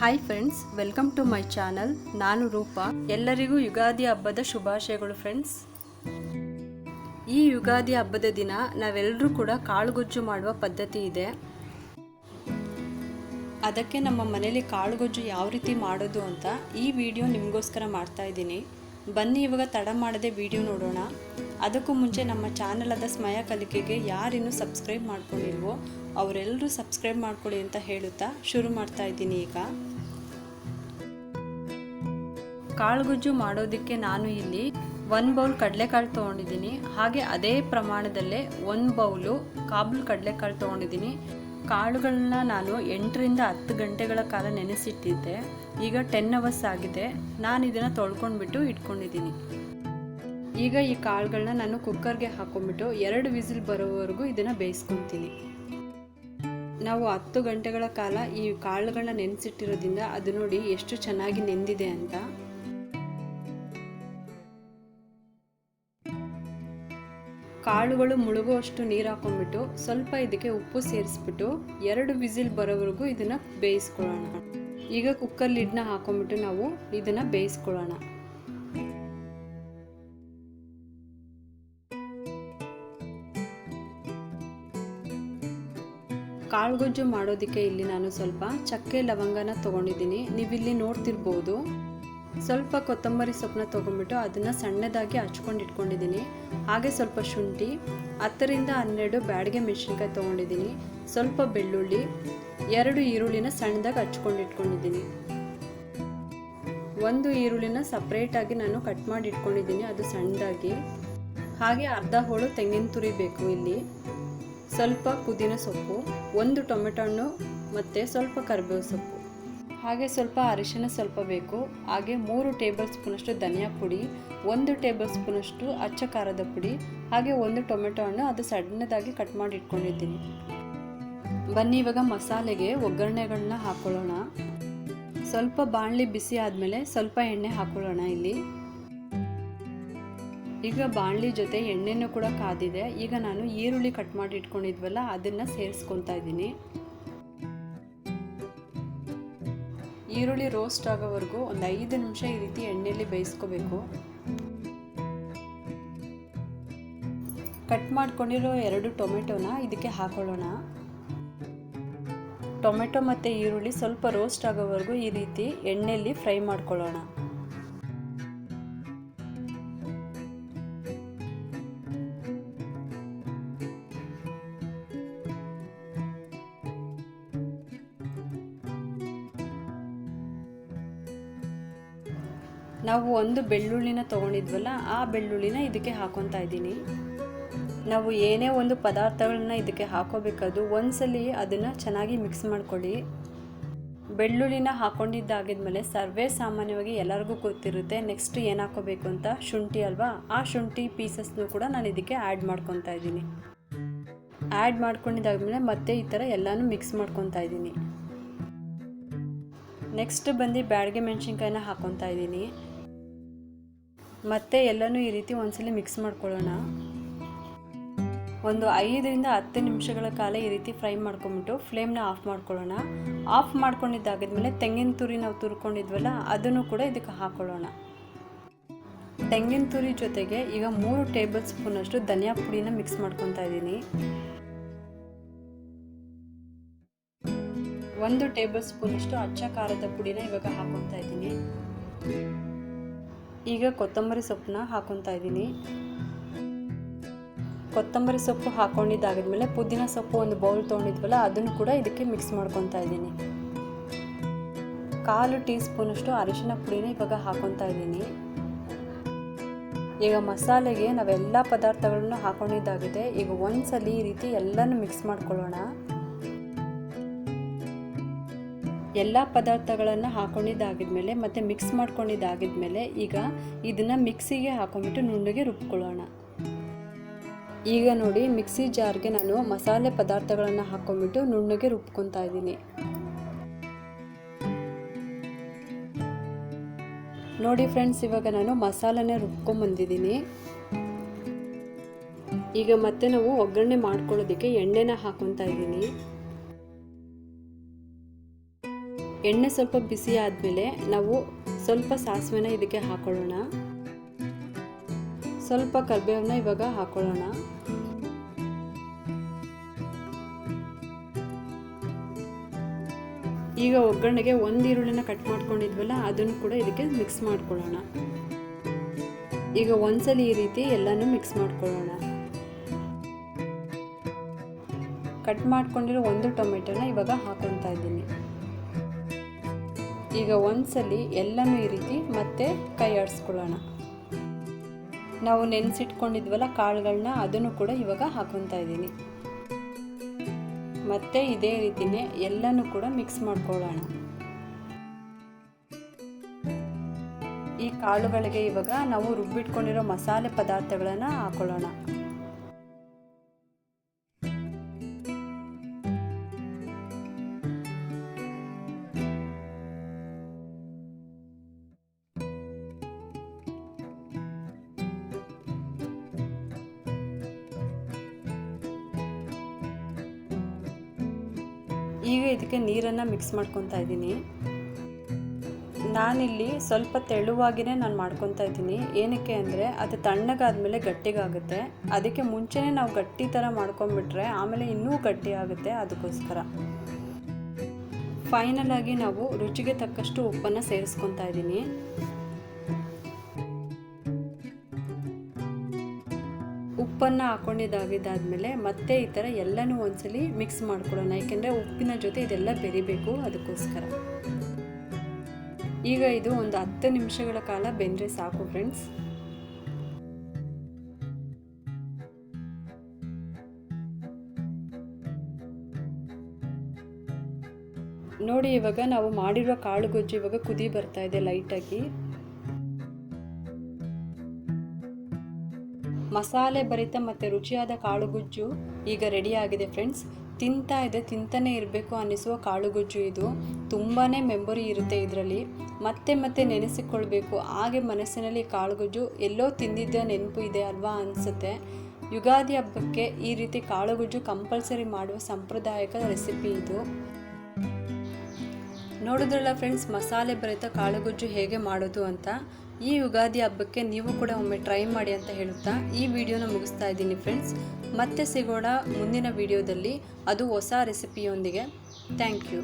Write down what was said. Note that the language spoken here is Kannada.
Hi friends welcome to my channel ನಾನು ರೂಪಾ. ಎಲ್ಲರಿಗೂ ಯುಗಾದಿ ಹಬ್ಬದ ಶುಭಾಶಯಗಳು ಫ್ರೆಂಡ್ಸ್ ಈ ಯುಗಾದಿ ಹಬ್ಬದ ದಿನ ನಾವೆಲ್ಲರೂ ಕೂಡ ಕಾಳುಗೊಜ್ಜು ಮಾಡುವ ಪದ್ಧತಿ ಇದೆ. ಅದಕ್ಕೆ ನಮ್ಮ ಮನೇಲಿ ಕಾಳುಗೊಜ್ಜು ಯಾವ ರೀತಿ ಮಾಡೋದು ಅಂತ ಈ ವಿಡಿಯೋ ನಿಮಗೋಸ್ಕರ ಮಾಡ್ತಾ ಇದ್ದೀನಿ. ಬನ್ನಿ, ಇವಾಗ ತಡ ಮಾಡದೆ ವಿಡಿಯೋ ನೋಡೋಣ. ಅದಕ್ಕೂ ಮುಂಚೆ ನಮ್ಮ ಚಾನಲ್ ಆದ ಸ್ಮಯ ಕಲಿಕೆಗೆ ಯಾರಿನ್ನೂ ಸಬ್ಸ್ಕ್ರೈಬ್ ಮಾಡ್ಕೊಂಡಿಲ್ವೋ ಅವರೆಲ್ಲರೂ ಸಬ್ಸ್ಕ್ರೈಬ್ ಮಾಡ್ಕೊಳ್ಳಿ ಅಂತ ಹೇಳುತ್ತಾ ಶುರು ಮಾಡ್ತಾ ಇದ್ದೀನಿ ಈಗ. ಕಾಳುಗುಜ್ಜು ಮಾಡೋದಕ್ಕೆ ನಾನು ಇಲ್ಲಿ ಒಂದು ಬೌಲ್ ಕಡಲೆಕಾಳು ತೊಗೊಂಡಿದ್ದೀನಿ. ಹಾಗೆ ಅದೇ ಪ್ರಮಾಣದಲ್ಲೇ ಒಂದು ಬೌಲು ಕಾಬೂಲ್ ಕಡಲೆಕಾಳು ತೊಗೊಂಡಿದ್ದೀನಿ. ಕಾಳುಗಳನ್ನ ನಾನು ಎಂಟರಿಂದ ಹತ್ತು ಗಂಟೆಗಳ ಕಾಲ ನೆನೆಸಿಟ್ಟಿದ್ದೆ. ಈಗ ಟೆನ್ ಅವರ್ಸ್ ಆಗಿದೆ. ನಾನು ಇದನ್ನು ತೊಳ್ಕೊಂಡ್ಬಿಟ್ಟು ಇಟ್ಕೊಂಡಿದ್ದೀನಿ. ಈಗ ಈ ಕಾಳುಗಳನ್ನ ನಾನು ಕುಕ್ಕರ್ಗೆ ಹಾಕೊಂಡ್ಬಿಟ್ಟು ಎರಡು ವಿಸಿಲ್ ಬರೋವರೆಗೂ ಇದನ್ನು ಬೇಯಿಸ್ಕೊತೀನಿ. ನಾವು ಹತ್ತು ಗಂಟೆಗಳ ಕಾಲ ಈ ಕಾಳುಗಳನ್ನ ನೆನೆಸಿಟ್ಟಿರೋದ್ರಿಂದ ಅದು ನೋಡಿ ಎಷ್ಟು ಚೆನ್ನಾಗಿ ನೆಂದಿದೆ ಅಂತ. ಕಾಳುಗಳು ಮುಳುಗುವಷ್ಟು ನೀರು ಹಾಕೊಂಡ್ಬಿಟ್ಟು ಸ್ವಲ್ಪ ಇದಕ್ಕೆ ಉಪ್ಪು ಸೇರಿಸ್ಬಿಟ್ಟು ಎರಡು ವಿಸಿಲ್ ಬರೋವರೆಗೂ ಇದನ್ನು ಬೇಯಿಸ್ಕೊಳ್ಳೋಣ. ಈಗ ಕುಕ್ಕರ್ ಲಿಡ್ನ ಹಾಕೊಂಡ್ಬಿಟ್ಟು ನಾವು ಇದನ್ನು ಬೇಯಿಸ್ಕೊಳ್ಳೋಣ. ಕಾಳುಗೊಜ್ಜು ಮಾಡೋದಕ್ಕೆ ಇಲ್ಲಿ ನಾನು ಸ್ವಲ್ಪ ಚಕ್ಕೆ ಲವಂಗನ ತಗೊಂಡಿದ್ದೀನಿ. ನೀವಿಲ್ಲಿ ನೋಡ್ತಿರ್ಬೋದು. ಸ್ವಲ್ಪ ಕೊತ್ತಂಬರಿ ಸೊಪ್ಪನ್ನ ತೊಗೊಂಡ್ಬಿಟ್ಟು ಅದನ್ನು ಸಣ್ಣದಾಗಿ ಹಚ್ಕೊಂಡು ಇಟ್ಕೊಂಡಿದ್ದೀನಿ. ಹಾಗೆ ಸ್ವಲ್ಪ ಶುಂಠಿ, ಹತ್ತರಿಂದ ಹನ್ನೆರಡು ಬ್ಯಾಡಿಗೆ ಮೆಣಸಿನ್ಕಾಯಿ ತೊಗೊಂಡಿದ್ದೀನಿ. ಸ್ವಲ್ಪ ಬೆಳ್ಳುಳ್ಳಿ, ಎರಡು ಈರುಳ್ಳಿನ ಸಣ್ಣದಾಗಿ ಹಚ್ಕೊಂಡು ಇಟ್ಕೊಂಡಿದ್ದೀನಿ. ಒಂದು ಈರುಳ್ಳಿನ ಸಪ್ರೇಟಾಗಿ ನಾನು ಕಟ್ ಮಾಡಿ ಇಟ್ಕೊಂಡಿದ್ದೀನಿ, ಅದು ಸಣ್ಣದಾಗಿ. ಹಾಗೆ ಅರ್ಧ ಹೋಳು ತೆಂಗಿನ ತುರಿ ಬೇಕು ಇಲ್ಲಿ. ಸ್ವಲ್ಪ ಪುದೀನ ಸೊಪ್ಪು, ಒಂದು ಟೊಮೆಟೊ ಹಣ್ಣು ಮತ್ತು ಸ್ವಲ್ಪ ಕರಿಬೇವು ಸೊಪ್ಪು. ಹಾಗೆ ಸ್ವಲ್ಪ ಅರಿಶಿನ ಸ್ವಲ್ಪ ಬೇಕು. ಹಾಗೆ ಮೂರು ಟೇಬಲ್ ಸ್ಪೂನಷ್ಟು ಧನಿಯಾ ಪುಡಿ, ಒಂದು ಟೇಬಲ್ ಸ್ಪೂನಷ್ಟು ಅಚ್ಚ ಖಾರದ ಪುಡಿ, ಹಾಗೆ ಒಂದು ಟೊಮೆಟೊ ಹಣ್ಣು ಅದು ಸಣ್ಣದಾಗಿ ಕಟ್ ಮಾಡಿ ಇಟ್ಕೊಂಡಿದ್ದೀನಿ. ಬನ್ನಿ ಇವಾಗ ಮಸಾಲೆಗೆ ಒಗ್ಗರಣೆಗಳನ್ನ ಹಾಕೊಳ್ಳೋಣ. ಸ್ವಲ್ಪ ಬಾಣಲಿ ಬಿಸಿ ಆದಮೇಲೆ ಸ್ವಲ್ಪ ಎಣ್ಣೆ ಹಾಕೊಳ್ಳೋಣ ಇಲ್ಲಿ. ಈಗ ಬಾಣಲಿ ಜೊತೆ ಎಣ್ಣೆನೂ ಕೂಡ ಕಾದಿದೆ. ಈಗ ನಾನು ಈರುಳ್ಳಿ ಕಟ್ ಮಾಡಿ ಇಟ್ಕೊಂಡಿದ್ವಲ್ಲ, ಅದನ್ನು ಸೇರಿಸ್ಕೊತಾ ಇದ್ದೀನಿ. ಈರುಳ್ಳಿ ರೋಸ್ಟ್ ಆಗೋವರೆಗೂ ಒಂದು ಐದು ನಿಮಿಷ ಈ ರೀತಿ ಎಣ್ಣೆಯಲ್ಲಿ ಬೇಯಿಸ್ಕೋಬೇಕು. ಕಟ್ ಮಾಡ್ಕೊಂಡಿರೋ ಎರಡು ಟೊಮೆಟೊನ ಇದಕ್ಕೆ ಹಾಕೊಳ್ಳೋಣ. ಟೊಮೆಟೊ ಮತ್ತು ಈರುಳ್ಳಿ ಸ್ವಲ್ಪ ರೋಸ್ಟ್ ಆಗೋವರೆಗೂ ಈ ರೀತಿ ಎಣ್ಣೆಯಲ್ಲಿ ಫ್ರೈ ಮಾಡ್ಕೊಳ್ಳೋಣ. ನಾವು ಒಂದು ಬೆಳ್ಳುಳ್ಳಿನ ತೊಗೊಂಡಿದ್ವಲ್ಲ, ಆ ಬೆಳ್ಳುಳ್ಳಿನ ಇದಕ್ಕೆ ಹಾಕೊತಾ ಇದ್ದೀನಿ. ನಾವು ಏನೇ ಒಂದು ಪದಾರ್ಥಗಳನ್ನ ಇದಕ್ಕೆ ಹಾಕೋಬೇಕಾದ್ರು ಒಂದ್ಸಲಿ ಅದನ್ನು ಚೆನ್ನಾಗಿ ಮಿಕ್ಸ್ ಮಾಡ್ಕೊಳ್ಳಿ. ಬೆಳ್ಳುಳ್ಳಿನ ಹಾಕೊಂಡಿದ್ದಾಗಿದ್ಮೇಲೆ ಸರ್ವೇ ಸಾಮಾನ್ಯವಾಗಿ ಎಲ್ಲರಿಗೂ ಗೊತ್ತಿರುತ್ತೆ ನೆಕ್ಸ್ಟ್ ಏನು ಹಾಕೋಬೇಕು ಅಂತ, ಶುಂಠಿ ಅಲ್ವಾ? ಆ ಶುಂಠಿ ಪೀಸಸ್ನು ಕೂಡ ನಾನು ಇದಕ್ಕೆ ಆ್ಯಡ್ ಮಾಡ್ಕೊತಾ ಇದ್ದೀನಿ. ಆ್ಯಡ್ ಮಾಡ್ಕೊಂಡಿದ್ದಾದ್ಮೇಲೆ ಮತ್ತೆ ಈ ಥರ ಎಲ್ಲನೂ ಮಿಕ್ಸ್ ಮಾಡ್ಕೊತಾ ಇದ್ದೀನಿ. ನೆಕ್ಸ್ಟ್ ಬಂದು ಬ್ಯಾಡಿಗೆ ಮೆಣಸಿನ್ಕಾಯಿನ ಹಾಕೊತಾ ಇದ್ದೀನಿ. ಮತ್ತೆ ಎಲ್ಲನೂ ಈ ರೀತಿ ಒಂದ್ಸಲಿ ಮಿಕ್ಸ್ ಮಾಡ್ಕೊಳ್ಳೋಣ. ಒಂದು ಐದರಿಂದ ಹತ್ತು ನಿಮಿಷಗಳ ಕಾಲ ಈ ರೀತಿ ಫ್ರೈ ಮಾಡ್ಕೊಂಬಿಟ್ಟು ಫ್ಲೇಮ್ನ ಆಫ್ ಮಾಡ್ಕೊಳ್ಳೋಣ. ಆಫ್ ಮಾಡ್ಕೊಂಡಿದ್ದಾಗಿದ್ಮೇಲೆ ತೆಂಗಿನ ತುರಿ ನಾವು ತುರ್ಕೊಂಡಿದ್ವಲ್ಲ, ಅದನ್ನು ಕೂಡ ಇದಕ್ಕೆ ಹಾಕೊಳ್ಳೋಣ. ತೆಂಗಿನ ತುರಿ ಜೊತೆಗೆ ಈಗ ಮೂರು ಟೇಬಲ್ ಸ್ಪೂನಷ್ಟು ಧನಿಯಾ ಪುಡಿನ ಮಿಕ್ಸ್ ಮಾಡ್ಕೊತಾ ಇದ್ದೀನಿ. ಒಂದು ಟೇಬಲ್ ಸ್ಪೂನಷ್ಟು ಅಚ್ಚ ಖಾರದ ಪುಡಿನ ಇವಾಗ ಹಾಕೊತಾ ಇದ್ದೀನಿ. ಈಗ ಕೊತ್ತಂಬರಿ ಸೊಪ್ಪನ್ನ ಹಾಕೊತಾ ಇದ್ದೀನಿ. ಕೊತ್ತಂಬರಿ ಸೊಪ್ಪು ಹಾಕೊಂಡಿದ್ದಾಗಿದ್ಮೇಲೆ ಪುದೀನ ಸೊಪ್ಪು ಒಂದು ಬೌಲ್ ತೊಗೊಂಡಿದ್ವಲ್ಲ, ಅದನ್ನು ಕೂಡ ಇದಕ್ಕೆ ಮಿಕ್ಸ್ ಮಾಡ್ಕೊತಾ ಇದ್ದೀನಿ. ಕಾಲು ಟೀ ಸ್ಪೂನಷ್ಟು ಅರಿಶಿನ ಪುಡಿನ ಇವಾಗ ಹಾಕೊತಾ ಇದ್ದೀನಿ. ಈಗ ಮಸಾಲೆಗೆ ನಾವೆಲ್ಲ ಪದಾರ್ಥಗಳನ್ನು ಹಾಕೊಂಡಿದ್ದಾಗಿದೆ. ಈಗ ಒಂದ್ಸಲಿ ಈ ರೀತಿ ಎಲ್ಲನೂ ಮಿಕ್ಸ್ ಮಾಡ್ಕೊಳ್ಳೋಣ. ಎಲ್ಲ ಪದಾರ್ಥಗಳನ್ನು ಹಾಕೊಂಡಿದ್ದಾಗಿದ್ಮೇಲೆ ಮತ್ತು ಮಿಕ್ಸ್ ಮಾಡ್ಕೊಂಡಿದ್ದಾಗಿದ್ಮೇಲೆ ಈಗ ಇದನ್ನು ಮಿಕ್ಸಿಗೆ ಹಾಕೊಂಡ್ಬಿಟ್ಟು ನುಣ್ಣಗೆ ರುಬ್ಕೊಳ್ಳೋಣ. ಈಗ ನೋಡಿ ಮಿಕ್ಸಿ ಜಾರ್ಗೆ ನಾನು ಮಸಾಲೆ ಪದಾರ್ಥಗಳನ್ನು ಹಾಕೊಂಡ್ಬಿಟ್ಟು ನುಣ್ಣಗೆ ರುಬ್ಕೊತಾ ಇದ್ದೀನಿ. ನೋಡಿ ಫ್ರೆಂಡ್ಸ್ ಇವಾಗ ನಾನು ಮಸಾಲನೇ ರುಬ್ಕೊಂಬಂದಿದ್ದೀನಿ ಈಗ ಮತ್ತೆ ನಾವು ಒಗ್ಗರಣೆ ಮಾಡ್ಕೊಳ್ಳೋದಕ್ಕೆ ಎಣ್ಣೆನ ಹಾಕೊತಾ ಇದ್ದೀನಿ. ಎಣ್ಣೆ ಸ್ವಲ್ಪ ಬಿಸಿ ಆದಮೇಲೆ ನಾವು ಸ್ವಲ್ಪ ಸಾಸಿವೆನ ಇದಕ್ಕೆ ಹಾಕೊಳ್ಳೋಣ. ಸ್ವಲ್ಪ ಕರಿಬೇವನ್ನ ಇವಾಗ ಹಾಕೊಳ್ಳೋಣ. ಈಗ ಒಗ್ಗರಣೆಗೆ ಒಂದು ಈರುಳ್ಳಿನ ಕಟ್ ಮಾಡ್ಕೊಂಡಿದ್ವಲ್ಲ, ಅದನ್ನು ಕೂಡ ಇದಕ್ಕೆ ಮಿಕ್ಸ್ ಮಾಡ್ಕೊಳ್ಳೋಣ. ಈಗ ಒಂದ್ಸಲಿ ಈ ರೀತಿ ಎಲ್ಲನೂ ಮಿಕ್ಸ್ ಮಾಡ್ಕೊಳ್ಳೋಣ. ಕಟ್ ಮಾಡ್ಕೊಂಡಿರೋ ಒಂದು ಟೊಮೆಟೊನ ಇವಾಗ ಹಾಕೊತಾ ಇದ್ದೀನಿ. ಈಗ ಒಂದ್ಸಲಿ ಎಲ್ಲನೂ ಈ ರೀತಿ ಮತ್ತೆ ಕೈ ಆಡಿಸ್ಕೊಳ್ಳೋಣ. ನಾವು ನೆನೆಸಿಟ್ಕೊಂಡಿದ್ವಲ್ಲ ಕಾಳುಗಳನ್ನ ಅದನ್ನು ಕೂಡ ಇವಾಗ ಹಾಕೊತಾ ಇದ್ದೀನಿ. ಮತ್ತೆ ಇದೇ ರೀತಿನೇ ಎಲ್ಲನೂ ಕೂಡ ಮಿಕ್ಸ್ ಮಾಡ್ಕೊಳ್ಳೋಣ. ಈ ಕಾಳುಗಳಿಗೆ ಇವಾಗ ನಾವು ರುಬ್ಬಿಟ್ಕೊಂಡಿರೋ ಮಸಾಲೆ ಪದಾರ್ಥಗಳನ್ನು ಹಾಕೊಳ್ಳೋಣ. ಈಗ ಇದಕ್ಕೆ ನೀರನ್ನು ಮಿಕ್ಸ್ ಮಾಡ್ಕೊತಾ ಇದ್ದೀನಿ. ನಾನಿಲ್ಲಿ ಸ್ವಲ್ಪ ತೆಳುವಾಗಿಯೇ ನಾನು ಮಾಡ್ಕೊತಾ ಇದ್ದೀನಿ. ಏನಕ್ಕೆ ಅಂದರೆ ಅದು ತಣ್ಣಗಾದ್ಮೇಲೆ ಗಟ್ಟಿಗಾಗುತ್ತೆ. ಅದಕ್ಕೆ ಮುಂಚೆನೇ ನಾವು ಗಟ್ಟಿ ಥರ ಮಾಡ್ಕೊಂಬಿಟ್ರೆ ಆಮೇಲೆ ಇನ್ನೂ ಗಟ್ಟಿ ಆಗುತ್ತೆ ಅದಕ್ಕೋಸ್ಕರ. ಫೈನಲಾಗಿ ನಾವು ರುಚಿಗೆ ತಕ್ಕಷ್ಟು ಉಪ್ಪನ್ನು ಸೇರಿಸ್ಕೊತಾ ಇದ್ದೀನಿ. ಉಪ್ಪನ್ನು ಹಾಕೊಂಡಿದ್ದಾಗಿದ್ದಾದಮೇಲೆ ಮತ್ತೆ ಈ ಥರ ಎಲ್ಲನೂ ಒಂದ್ಸಲಿ ಮಿಕ್ಸ್ ಮಾಡ್ಕೊಳ್ಳೋಣ ಯಾಕೆಂದರೆ ಉಪ್ಪಿನ ಜೊತೆ ಇದೆಲ್ಲ ಬೆರಿಬೇಕು ಅದಕ್ಕೋಸ್ಕರ. ಈಗ ಇದು ಒಂದು ಹತ್ತು ನಿಮಿಷಗಳ ಕಾಲ ಬೆಂದರೆ ಸಾಕು ಫ್ರೆಂಡ್ಸ್ ನೋಡಿ ಇವಾಗ ನಾವು ಮಾಡಿರೋ ಕಾಳು ಗೊಜ್ಜು ಇವಾಗ ಕುದಿ ಬರ್ತಾ ಇದೆ ಲೈಟಾಗಿ ಮಸಾಲೆ ಭರಿತ ಮತ್ತು ರುಚಿಯಾದ ಕಾಳುಗುಜ್ಜು ಈಗ ರೆಡಿಯಾಗಿದೆ ಫ್ರೆಂಡ್ಸ್. ತಿಂತಾ ಇದೆ, ತಿಂತಾನೆ ಇರಬೇಕು ಅನ್ನಿಸುವ ಕಾಳುಗುಜ್ಜು ಇದು. ತುಂಬಾ ಮೆಮೊರಿ ಇರುತ್ತೆ ಇದರಲ್ಲಿ. ಮತ್ತೆ ಮತ್ತೆ ನೆನೆಸಿಕೊಳ್ಬೇಕು. ಹಾಗೆ ಮನಸ್ಸಿನಲ್ಲಿ ಕಾಳುಗುಜ್ಜು ಎಲ್ಲೋ ತಿಂದಿದ್ದ ನೆನಪು ಇದೆ ಅಲ್ವಾ ಅನಿಸುತ್ತೆ. ಯುಗಾದಿ ಹಬ್ಬಕ್ಕೆ ಈ ರೀತಿ ಕಾಳುಗುಜ್ಜು ಕಂಪಲ್ಸರಿ ಮಾಡುವ ಸಾಂಪ್ರದಾಯಿಕ ರೆಸಿಪಿ ಇದು. ನೋಡಿದ್ರಲ್ಲ ಫ್ರೆಂಡ್ಸ್, ಮಸಾಲೆ ಭರಿತ ಕಾಳುಗುಜ್ಜು ಹೇಗೆ ಮಾಡೋದು ಅಂತ. ಈ ಯುಗಾದಿ ಹಬ್ಬಕ್ಕೆ ನೀವು ಕೂಡ ಒಮ್ಮೆ ಟ್ರೈ ಮಾಡಿ ಅಂತ ಹೇಳುತ್ತಾ ಈ ವಿಡಿಯೋನ ಮುಗಿಸ್ತಾ ಇದ್ದೀನಿ ಫ್ರೆಂಡ್ಸ್ ಮತ್ತೆ ಸಿಗೋಣ ಮುಂದಿನ ವಿಡಿಯೋದಲ್ಲಿ ಅದು ಹೊಸ ರೆಸಿಪಿಯೊಂದಿಗೆ ಥ್ಯಾಂಕ್ ಯು